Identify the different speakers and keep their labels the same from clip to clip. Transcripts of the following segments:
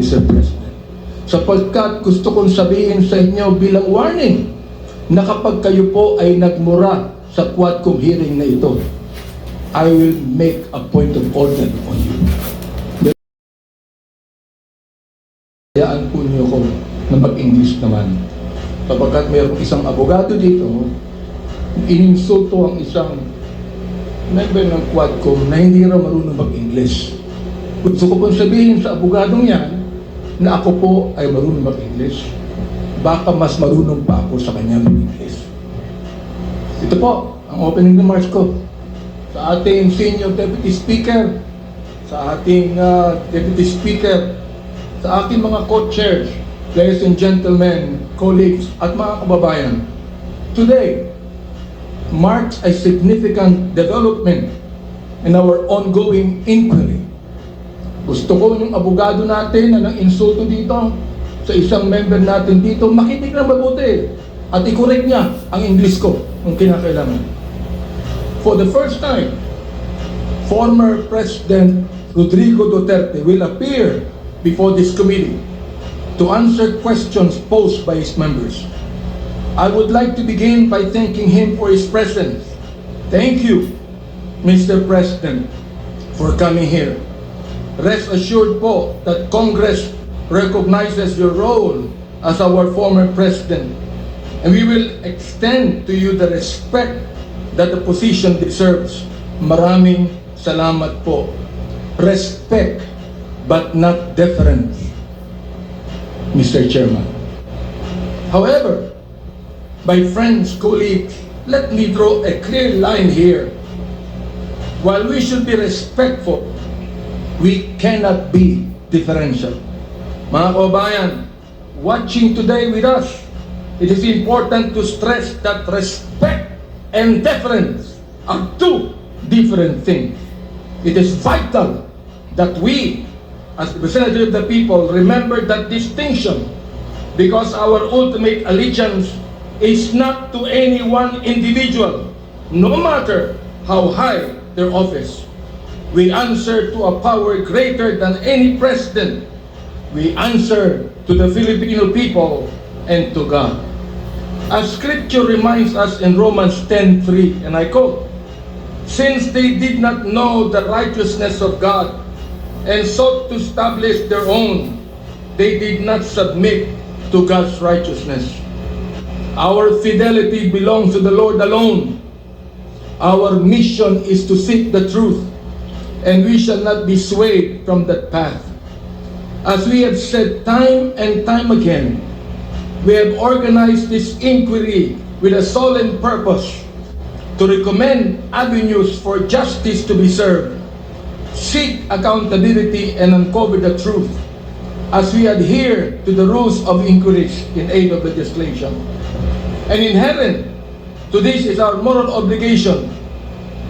Speaker 1: Mr. President. Sapagkat gusto kong sabihin sa inyo bilang warning na kapag kayo po ay nagmura sa Quadcom hearing na ito, I will make a point of order on you. Hayaan po niyo ko na mag-English naman. Sapagkat mayroong isang abogado dito, ininsulto ang isang member ng Quadcom na hindi raw marunong mag-English. Gusto ko pong sabihin sa abogadong yan na ako po ay marunong mag-English. Baka mas marunong pa ako sa kanya mag-English. Ito po, ang opening remarks ko. Sa ating Senior Deputy Speaker, sa ating uh, Deputy Speaker, sa aking mga co-chairs, ladies and gentlemen, colleagues, at mga kababayan. Today marks a significant development in our ongoing inquiry. Gusto ko yung abogado natin na nang insulto dito sa isang member natin dito, makinig na mabuti at i-correct niya ang English ko kung kinakailangan. For the first time, former President Rodrigo Duterte will appear before this committee to answer questions posed by his members. I would like to begin by thanking him for his presence. Thank you, Mr. President, for coming here. Rest assured po that Congress recognizes your role as our former president, and we will extend to you the respect that the position deserves. Maraming salamat po. Respect, but not deference, Mr. Chairman. However, my friends, colleagues, let me draw a clear line here. While we should be respectful, we cannot be differential. Mga kababayan, watching today with us, it is important to stress that respect and deference are two different things. It is vital that we, as representatives of the people, remember that distinction because our ultimate allegiance is not to any one individual, no matter how high their office. We answer to a power greater than any president. We answer to the Filipino people and to God. As scripture reminds us in Romans 10:3, and I quote, Since they did not know the righteousness of God and sought to establish their own, they did not submit to God's righteousness. Our fidelity belongs to the Lord alone. Our mission is to seek the truth, and we shall not be swayed from that path. As we have said time and time again, we have organized this inquiry with a solemn purpose to recommend avenues for justice to be served, seek accountability, and uncover the truth as we adhere to the rules of inquiries in aid of legislation. And inherent to this is our moral obligation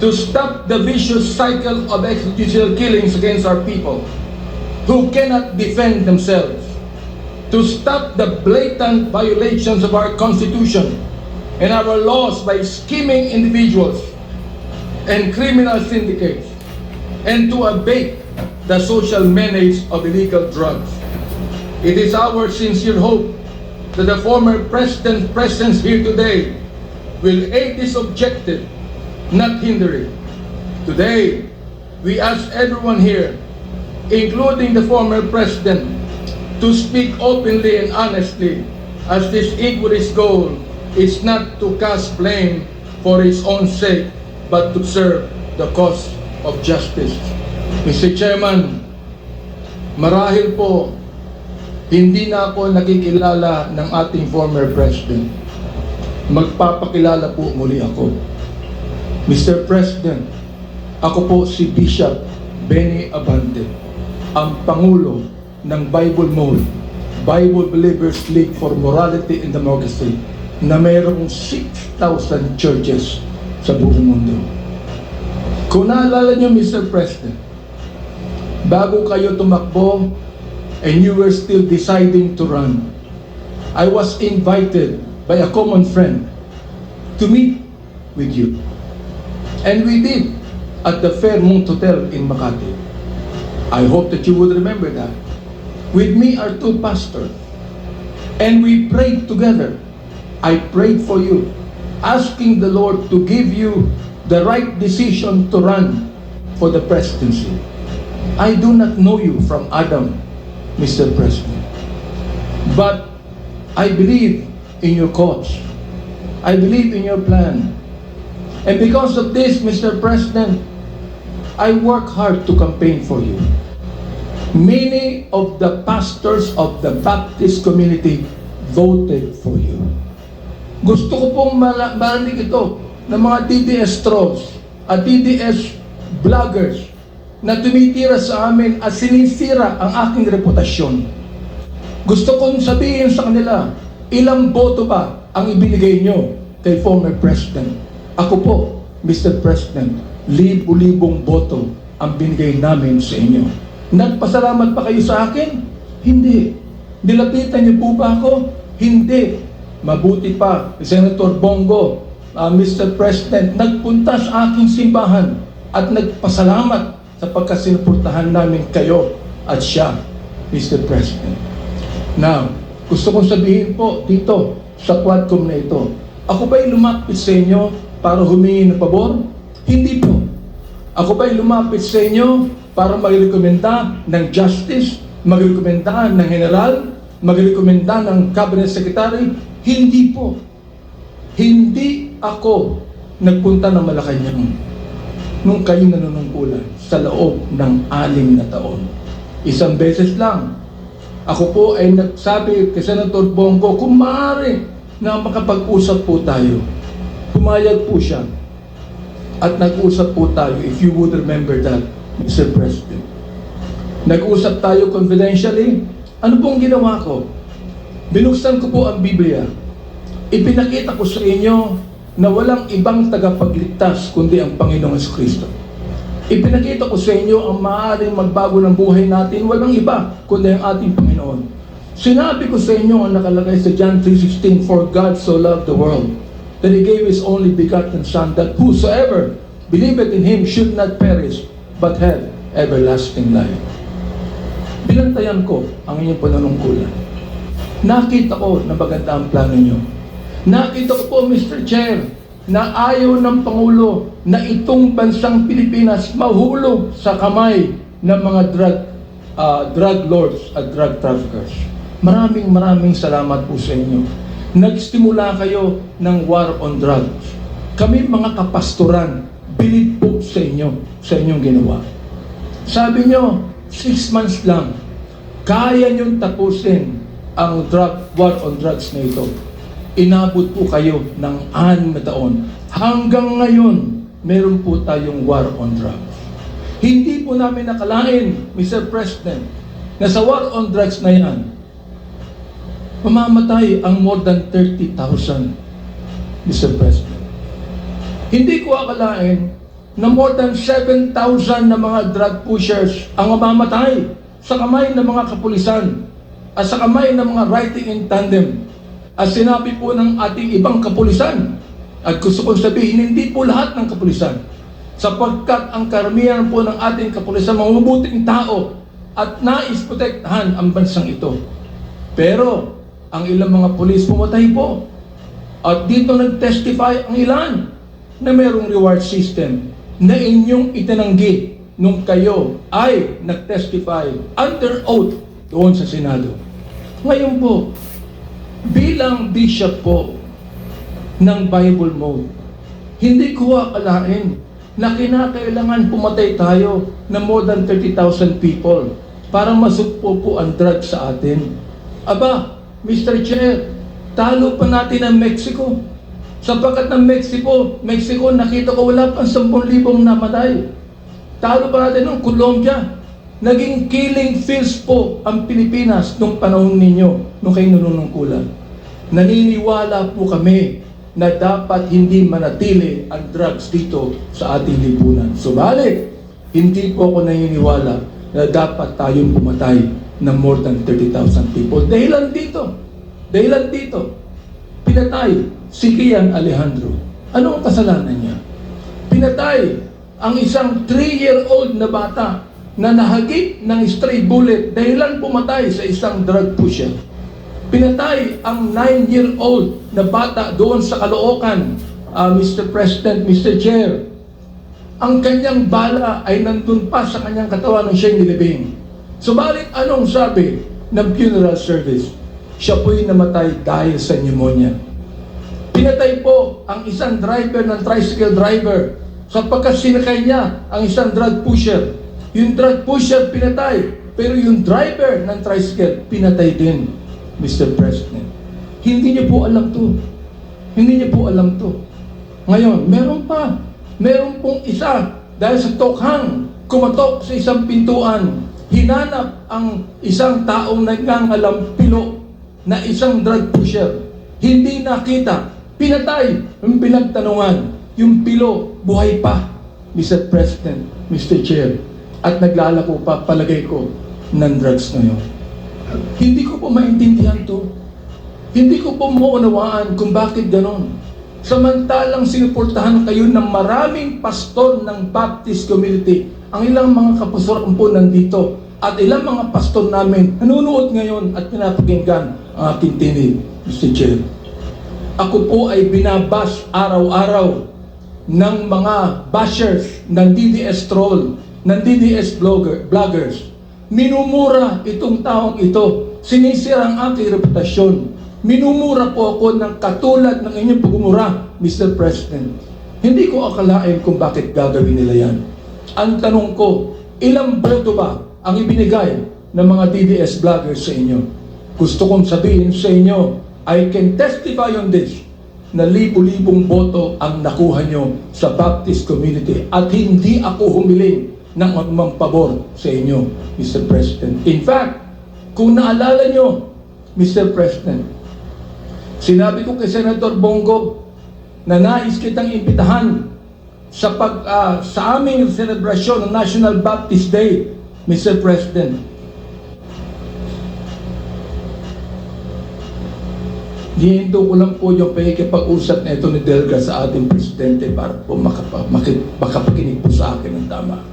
Speaker 1: to stop the vicious cycle of extrajudicial killings against our people who cannot defend themselves, to stop the blatant violations of our Constitution and our laws by scheming individuals and criminal syndicates, and to abate the social menace of illegal drugs. It is our sincere hope that the former president's presence here today will aid this objective, not hinder it. Today, we ask everyone here, including the former president, to speak openly and honestly as this inquiry's goal is not to cast blame for its own sake, but to serve the cause of justice. Mr. Chairman, marahil po, hindi na ako nakikilala ng ating former president. Magpapakilala po muli ako. Mr. President, ako po si Bishop Benny Abante, ang Pangulo ng Bible Mole, Bible Believers League for Morality and Democracy, na mayroong 6,000 churches sa buong mundo. Kung naalala niyo, Mr. President, bago kayo tumakbo and you were still deciding to run, I was invited by a common friend to meet with you. And we did at the Fairmont Hotel in Makati. I hope that you would remember that. With me are two pastors. And we prayed together. I prayed for you, asking the Lord to give you the right decision to run for the presidency. I do not know you from Adam, Mr. President. But I believe in your cause. I believe in your plan. And because of this, Mr. President, I work hard to campaign for you. Many of the pastors of the Baptist community voted for you. Gusto ko pong marinig ito ng mga DDS trolls at DDS vloggers na tumitira sa amin at sinisira ang aking reputasyon. Gusto kong sabihin sa kanila, ilang boto ba ang ibinigay nyo kay former President? Ako po, Mr. President, libo-libong boto ang binigay namin sa inyo. Nagpasalamat pa kayo sa akin? Hindi. Nilapitan niyo po ba ako? Hindi. Mabuti pa, Senator Bongo, uh, Mr. President, nagpunta sa aking simbahan at nagpasalamat sapagkat sinuportahan namin kayo at siya, Mr. President. Now, gusto kong sabihin po dito sa Quadcom na ito, ako ba'y lumapit sa inyo para humingi ng pabor? Hindi po. Ako ba'y lumapit sa inyo para magrekomenda ng justice, magrekomenda ng general, magrekomenda ng cabinet secretary? Hindi po. Hindi ako nagpunta ng Malacanang nung kayo nanunungkulan sa loob ng anim na taon. Isang beses lang, ako po ay nagsabi kay Senator Bongo, kung maaari na makapag-usap po tayo. Pumayag po siya. At nag-usap po tayo, if you would remember that, Mr. President. Nag-usap tayo confidentially. Ano pong ginawa ko? Binuksan ko po ang Biblia. Ipinakita ko sa inyo na walang ibang tagapagligtas kundi ang Panginoong Kristo. Ipinakita ko sa inyo ang maaaring magbago ng buhay natin, walang iba kundi ang ating Panginoon. Sinabi ko sa inyo ang nakalagay sa John 3.16, For God so loved the world, that He gave His only begotten Son, that whosoever believeth in Him should not perish, but have everlasting life. Binantayan ko ang inyong pananungkulan. Nakita ko na maganda ang plano nyo. Nakita ko po, Mr. Chair, na ayaw ng Pangulo na itong bansang Pilipinas mahulog sa kamay ng mga drug, ah, drug lords at drug traffickers. Maraming maraming salamat po sa inyo. Nagsimula kayo ng war on drugs. Kami mga kapastoran, bilib po sa inyo, sa inyong ginawa. Sabi nyo, six months lang, kaya nyo tapusin ang drug, war on drugs na ito. Inabot po kayo ng anim na taon. Hanggang ngayon, meron po tayong war on drugs. Hindi po namin nakalain, Mr. President, na sa war on drugs na yan, mamamatay ang more than 30,000, Mr. President. Hindi ko akalain na more than 7,000 na mga drug pushers ang mamamatay sa kamay ng mga kapulisan at sa kamay ng mga riding in tandem. At sinabi po ng ating ibang kapulisan, at gusto kong sabihin, hindi po lahat ng kapulisan, sapagkat ang karamihan po ng ating kapulisan, mga mabuting tao, at nais protektahan ang bansang ito. Pero, ang ilang mga pulis pumatay po. At dito nag-testify ang ilan na mayroong reward system na inyong itinanggi nung kayo ay nag-testify under oath doon sa Senado. Ngayon po, bilang bishop po ng Bible Mode, hindi ko akalain na kinakailangan pumatay tayo na more than 30,000 people para masugpo po ang drug sa atin. Aba, Mr. Chair, talo pa natin ang Mexico. Sapagkat ng Mexico, Mexico, nakita ko wala pang 10,000 namatay. Talo pa natin ng Colombia. Naging killing fields po ang Pilipinas nung panahon ninyo, nung kayo nanunungkulan. Naniniwala po kami na dapat hindi manatili ang drugs dito sa ating lipunan. Subalit, hindi po ako naniniwala na dapat tayong pumatay ng more than 30,000 people. Dahilan dito, dahilan dito, pinatay si Kian Alejandro. Ano ang kasalanan niya? Pinatay ang isang 3-year-old na bata na nahagip ng stray bullet dahilan pumatay sa isang drug pusher. Pinatay ang 9-year-old na bata doon sa Caloocan, ah, Mr. President, Mr. Chair. Ang kanyang bala ay nandun pa sa kanyang katawan nung siya'y nilibing. Subalit anong sabi ng funeral service? Siya po'y namatay dahil sa pneumonia. Pinatay po ang isang driver ng tricycle driver sapagkat sinakay niya ang isang drug pusher. Yung drug pusher pinatay, pero yung driver ng tricycle pinatay din, Mr. President. Hindi niyo po alam to. Hindi niyo po alam to. Ngayon, meron pa. Meron pong isa dahil sa tokhang kumatok sa isang pintuan, hinanap ang isang taong nagngangalampilo na isang drug pusher. Hindi nakita. Pinatay. Yung pinagtanungan. Yung pilo, buhay pa. Mr. President, Mr. Chair. At naglalako pa, palagay ko, ng drugs ngayon. Hindi ko po maintindihan to. Hindi ko po maunawaan kung bakit ganon. Samantalang sinuportahan kayo ng maraming pastor ng Baptist community. Ang ilang mga kapasuran po nandito at ilang mga pastor namin nanonood ngayon at pinapakinggan ang aking tinig, Mr. Chair. Ako po ay binabas araw-araw ng mga bashers ng DDS troll, ng DDS blogger, vloggers. Minumura itong taong ito. Sinisira ang aking reputasyon. Minumura po ako ng katulad ng inyong pagmumura, Mr. President. Hindi ko akalain kung bakit gagawin nila yan. Ang tanong ko, ilang boto ba ang ibinigay ng mga DDS vloggers sa inyo? Gusto kong sabihin sa inyo, I can testify on this na libo-libong boto ang nakuha nyo sa Baptist community at hindi ako humiling ng anumang pabor sa inyo, Mr. President. In fact, kung naalala nyo, Mr. President, sinabi ko kay Senator Bongo na nais kitang imbitahan sa pag ah, sa aming selebrasyon ng National Baptist Day, Mr. President. Hihinto ko lang po yung pakikipag-usap na ni Delga sa ating presidente para po makapa, makapakinig po sa akin ng tama.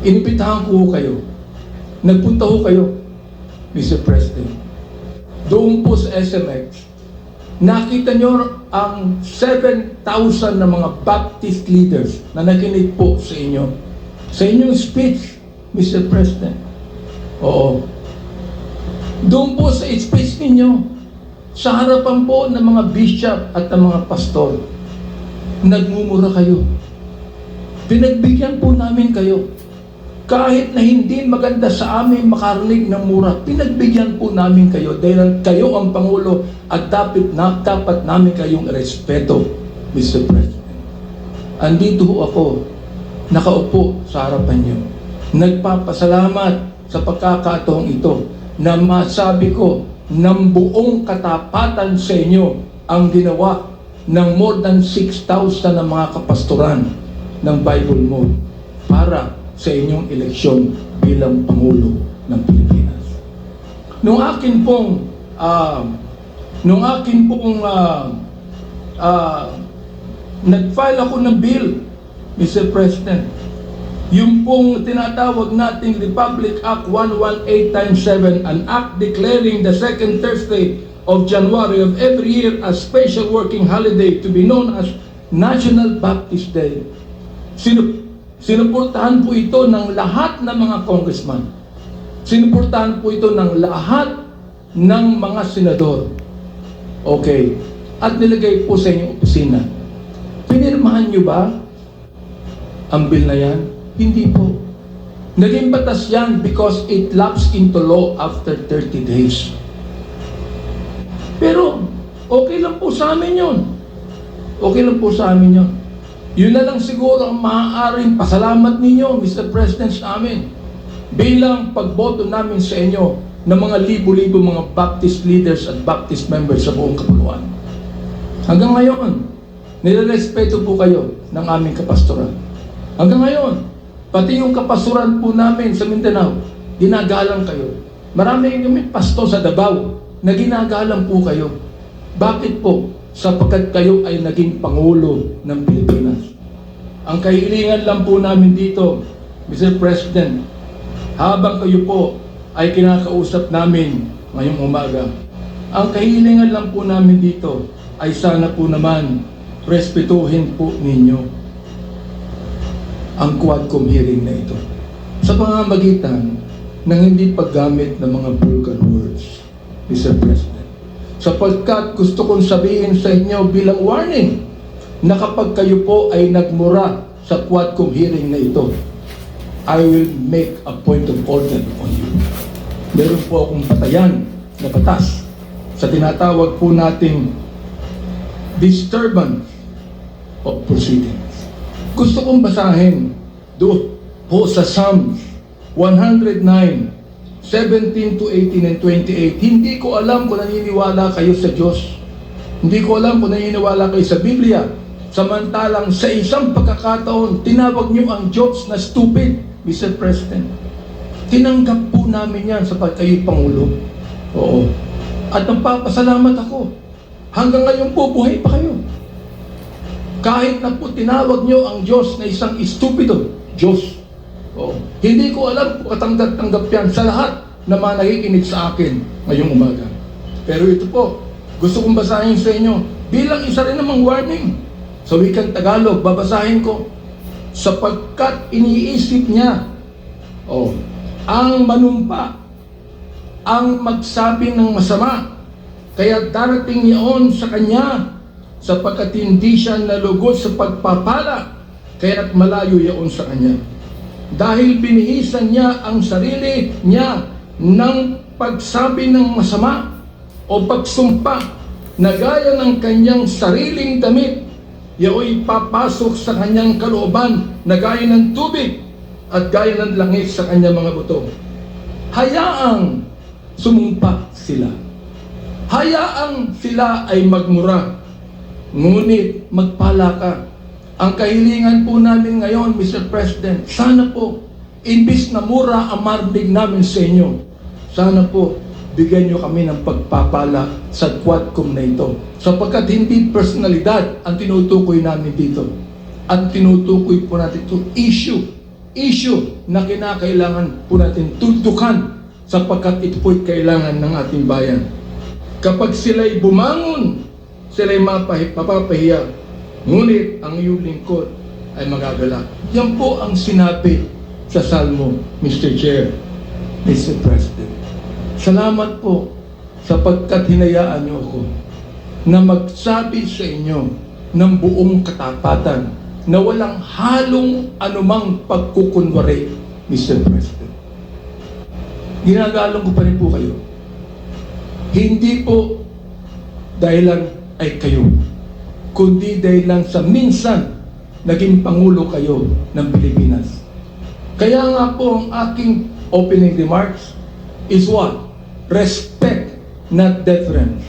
Speaker 1: Inipitahan ko kayo. Nagpunta ho kayo, Mr. President. Doon po sa SMX, nakita nyo ang 7,000 na mga Baptist leaders na nakinig po sa inyo. Sa inyong speech, Mr. President. Oo. Doon po sa speech ninyo, sa harapan po ng mga bishop at ng mga pastor, nagmumura kayo. Pinagbigyan po namin kayo. Kahit na hindi maganda sa amin makarinig ng mura, pinagbigyan po namin kayo dahil kayo ang Pangulo at dapat, na, dapat namin kayong respeto, Mr. President. Andito ho ako, nakaupo sa harapan niyo. Nagpapasalamat sa pagkakataong ito na masabi ko ng buong katapatan sa inyo ang ginawa ng more than 6,000 na mga kapastoran ng Bible Mode para sa inyong eleksyon bilang Pangulo ng Pilipinas. Nung akin pong ah, nung akin pong ah, ah, nag-file ako ng bill, Mr. President, yung pong tinatawag nating Republic Act 118 times 7, an act declaring the second Thursday of January of every year as special working holiday to be known as National Baptist Day. Sinu sinuportahan po ito ng lahat ng mga congressman. Sinuportahan po ito ng lahat ng mga senador. Okay. At nilagay po sa inyong opisina. Pinirmahan niyo ba ang bill na yan? Hindi po. Naging batas yan because it lapsed into law after 30 days. Pero, okay lang po sa amin yun. Okay lang po sa amin yun. Yun na lang siguro ang maaaring pasalamat ninyo, Mr. President, sa amin. Bilang pagboto namin sa inyo ng mga libo-libo mga Baptist leaders at Baptist members sa buong kapuluan. Hanggang ngayon, nilarespeto po kayo ng aming kapastoran. Hanggang ngayon, pati yung kapasuran po namin sa Mindanao, ginagalang kayo. Marami kami pasto sa Davao na ginagalang po kayo. Bakit po? Sapagkat kayo ay naging Pangulo ng Pilipinas. Ang kahilingan lang po namin dito, Mr. President, habang kayo po ay kinakausap namin ngayong umaga, ang kahilingan lang po namin dito ay sana po naman respetuhin po ninyo ang Quadcom hearing na ito. Sa pamamagitan ng hindi paggamit ng mga vulgar words, Mr. President. Sapagkat gusto kong sabihin sa inyo bilang warning na kapag kayo po ay nagmura sa Quadcom hearing na ito, I will make a point of order on you. Meron po akong patayan na batas sa tinatawag po nating disturbance of proceedings. Gusto kong basahin doon po sa Psalms 109, 17 to 18 and 28. Hindi ko alam kung naniniwala kayo sa Diyos. Hindi ko alam kung naniniwala kayo sa Biblia. Samantalang sa isang pagkakataon, tinawag niyo ang Diyos na stupid, Mr. President. Tinanggap po namin yan sa kayo Pangulo. Oo. At nagpapasalamat ako. Hanggang ngayon po, buhay pa kayo. Kahit na po tinawag niyo ang Diyos na isang estupido, Diyos. Oo. Hindi ko alam kung katanggap-tanggap yan sa lahat na mga nakikinig sa akin ngayong umaga. Pero ito po, gusto kong basahin sa inyo bilang isa rin namang warning. Sa wikang Tagalog, babasahin ko, sapagkat iniisip niya, oh, ang manumpa, ang magsabi ng masama, kaya darating niyon sa kanya sapagkat hindi siya nalugod sa pagpapala, kaya't malayo yaon sa kanya. Dahil binihisan niya ang sarili niya ng pagsabi ng masama o pagsumpa na gaya ng kanyang sariling damit, yaoy papasok sa kanyang kalooban na gaya ng tubig at gaya ng langis sa kanyang mga buto. Hayaang sumumpa sila. Hayaang sila ay magmura. Ngunit magpala ka. Ang kahilingan po namin ngayon, Mr. President, sana po, imbis na mura ang marinig namin sa inyo, sana po, bigyan nyo kami ng pagpapala sa Quadcom na ito. Sapagkat hindi personalidad ang tinutukoy namin dito. Ang tinutukoy po natin ito, issue. Issue na kinakailangan po natin tutukan sapagkat ito po'y kailangan ng ating bayan. Kapag sila'y bumangon, sila'y mapapahiya, ngunit ang iyong lingkod ay magagalak. Yan po ang sinabi sa Salmo, Mr. Chair, Mr. President. Salamat po sapagkat hinayaan niyo ako na magsabi sa inyo ng buong katapatan na walang halong anumang pagkukunwari, Mr. President. Ginagalong ko pa rin po kayo. Hindi po dahilan ay kayo, kundi dahilan sa minsan naging Pangulo kayo ng Pilipinas. Kaya nga po ang aking opening remarks is what? Respect, not deference.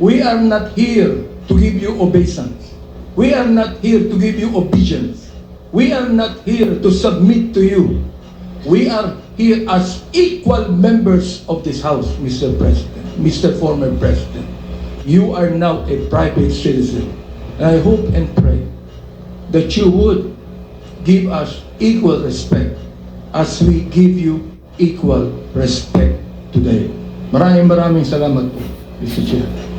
Speaker 1: We are not here to give you obeisance. We are not here to give you obedience. We are not here to submit to you. We are here as equal members of this House, Mr. President, Mr. Former President. You are now a private citizen. And I hope and pray that you would give us equal respect as we give you equal respect today. Maraming maraming salamat po, Mr. Chair.